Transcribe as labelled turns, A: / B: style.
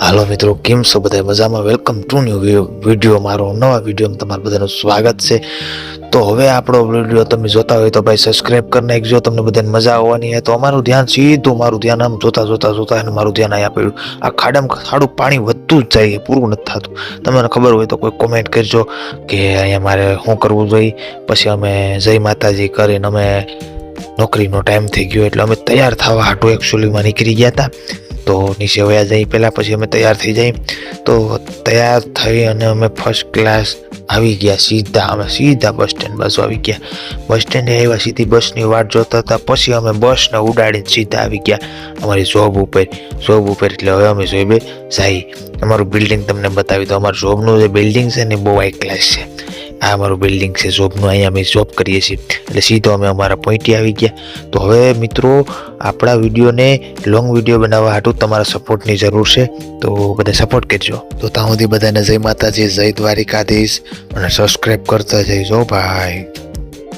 A: હાલો મિત્રો, કેમ છો બધા? મજામાં? વેલકમ ટુ ન્યુ વીડિયો મારો નવા વિડીયોમાં તમારું બધાનું સ્વાગત છે. તો હવે આપણો વીડિયો તમે જોતા હોય તો ભાઈ સબસ્ક્રાઇબ કરી નાખજો, તમને બધાને મજા આવવાની હોય તો અમારું ધ્યાન સીધું મારું ધ્યાન આમ જોતા જોતા જોતા અને મારું ધ્યાન અહીંયા પડ્યું. આ ખાડામાં ખાડું પાણી વધતું જ જાય પૂરું નથી થતું. તમને ખબર હોય તો કોઈ કોમેન્ટ કરજો કે અહીંયા મારે શું કરવું જોઈએ. પછી અમે જય માતાજી કરીને અમે નોકરીનો ટાઈમ થઈ ગયો એટલે અમે તૈયાર થવા હાટું એકચ્યુઅલીમાં નીકળી ગયા હતા. તો નીચે વયા જઈ પહેલાં પછી અમે તૈયાર થઈ જઈ તો તૈયાર થઈ અને અમે ફર્સ્ટ ક્લાસ આવી ગયા સીધા, અમે સીધા બસ સ્ટેન્ડ બાજુ આવી ગયા. બસ સ્ટેન્ડે આવ્યા સીધી બસની વાટ જોતા હતા, પછી અમે બસને ઉડાડીને સીધા આવી ગયા અમારી જોબ ઉપર. જોબ ઉપર એટલે હવે અમે જોઈબે સાહી અમારું બિલ્ડિંગ તમને બતાવી તો અમારું જોબનું જે બિલ્ડિંગ છે ને બહુ હાઈ ક્લાસ છે. આ અમારું બિલ્ડિંગ છે જોબનું અહીંયા અમે જોબ કરીએ છીએ. એટલે સીધો અમે અમારા પોઈન્ટે આવી ગયા. તો હવે મિત્રો, આપણા વિડીયોને લોંગ વીડિયો બનાવવા હાટું તમારા સપોર્ટની જરૂર છે. તો બધા સપોર્ટ કરજો. તો ત્યાં સુધી બધાને જય માતાજી, જય દ્વારિકાધીશ અને સબસ્ક્રાઈબ કરતા જઈજો. ભાઈ